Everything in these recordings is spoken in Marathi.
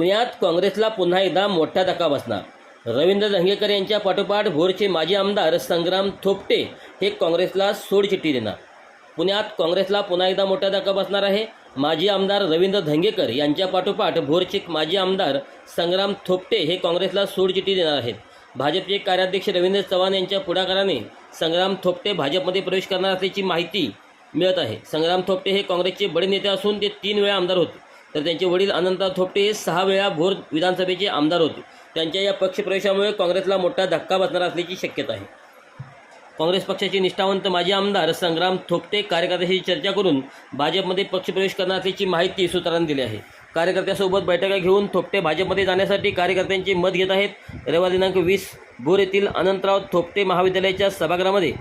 पुण्यात काँग्रेसला पुन्हा एकदा मोठा धक्का बसणार रवींद्र धंगेकर यांच्या पाठोपाठ भोरचे माजी आमदार संग्राम थोपटे हे काँग्रेसला सोडचिठ्ठी देणार. पुण्यात काँग्रेसला पुन्हा एकदा मोठा धक्का बसणार आहे माजी आमदार रवींद्र धंगेकर यांच्या पाठोपाठ भोरचे माजी आमदार संग्राम थोपटे हे काँग्रेसला सोडचिठ्ठी देणार आहेत. भाजपचे कार्याध्यक्ष रवींद्र चव्हाण यांच्या पुढाकाराने संग्राम थोपटे भाजपमध्ये प्रवेश करणार असल्याची माहिती मिळत आहे. संग्राम थोपटे हे काँग्रेसचे बडे नेते असून ते तीन वेळा आमदार होते. तर त्यांचे वडील अनंतराव थोपटे हे सहा वेळा भोर विधानसभेचे आमदार होते. त्यांच्या या पक्षप्रवेशामुळे काँग्रेसला मोठा धक्का बसणार असल्याची शक्यता आहे. काँग्रेस पक्षाचे निष्ठावंत माजी आमदार संग्राम थोपटे कार्यकर्त्यांशी चर्चा करून भाजपमध्ये पक्षप्रवेश करणार असल्याची माहिती सूत्रांनी दिली आहे. कार्यकर्त्यासोबत बैठका घेऊन थोपटे भाजपमध्ये जाण्यासाठी कार्यकर्त्यांचे मत घेत आहेत. रविवार दिनांक वीस भोर येथील अनंतराव थोपटे महाविद्यालयाच्या सभागृहामध्ये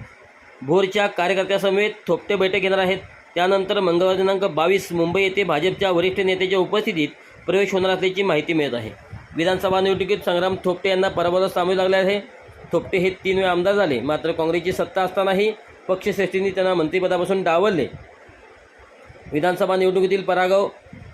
भोरच्या कार्यकर्त्यासमेत थोपटे बैठक घेणार आहेत. त्यानंतर मंगळवार दिनांक बावीस मुंबई येथे भाजपच्या वरिष्ठ नेत्याच्या उपस्थितीत प्रवेश होणार असल्याची माहिती मिळत आहे. विधानसभा निवडणुकीत संग्राम थोपटे यांना पराभवाला सामोरे लागले आहे. थोपटे हे तीन वेळा आमदार झाले मात्र काँग्रेसची सत्ता असतानाही पक्षश्रेष्ठींनी त्यांना मंत्रिपदापासून डावलले. विधानसभा निवडणुकीतील पराभव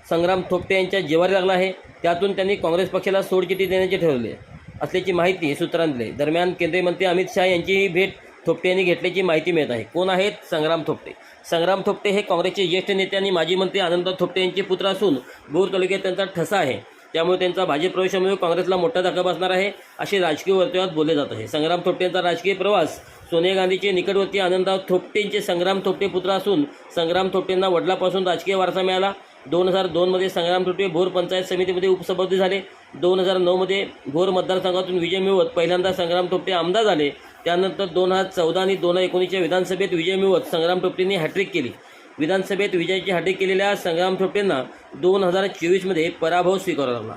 संग्राम थोपटे यांच्या जिवारी लागला आहे. त्यातून त्यांनी काँग्रेस पक्षाला सोडचिठी देण्याचे ठरवले असल्याची माहिती सूत्रांनी दिली. दरम्यान केंद्रीय मंत्री अमित शहा यांचीही भेट थोपटे यांनी घेतल्याची माहिती मिळत आहे. कोण आहेत? संग्राम थोपटे. संग्राम थोपटे हे काँग्रेसचे ज्येष्ठ नेते आणि माजी मंत्री आनंदराव थोपटे यांचे पुत्र असून भोर तालुक्यात त्यांचा ठसा आहे. त्यामुळे त्यांचा भाजप प्रवेशामुळे काँग्रेसला मोठा धक्का बसणार आहे असे राजकीय वर्तुळात बोलले जात आहे. संग्राम थोपटे यांचा राजकीय प्रवास सोनिया गांधीचे निकटवर्ती आनंदराव थोपटेंचे संग्राम थोपटे पुत्र असून संग्राम थोपटेंना वडिलापासून राजकीय वारसा मिळाला. दोन हजार दोनमध्ये संग्राम थोपटे भोर पंचायत समितीमध्ये उपसभापती झाले. दोन हजार नऊमध्ये भोर मतदारसंघातून विजय मिळवत पहिल्यांदा संग्राम थोपटे आमदार झाले. त्यानंतर दोन हजार चौदा आणि दोन हजार एकोणीसच्या विधानसभेत विजय मिळवत संग्राम थोपटेंनी हॅट्रिक केली. विधानसभेत विजयाची हॅट्रिक केलेल्या संग्राम थोपटेंना दोन हजार चोवीसमध्ये पराभव स्वीकारावा लागला.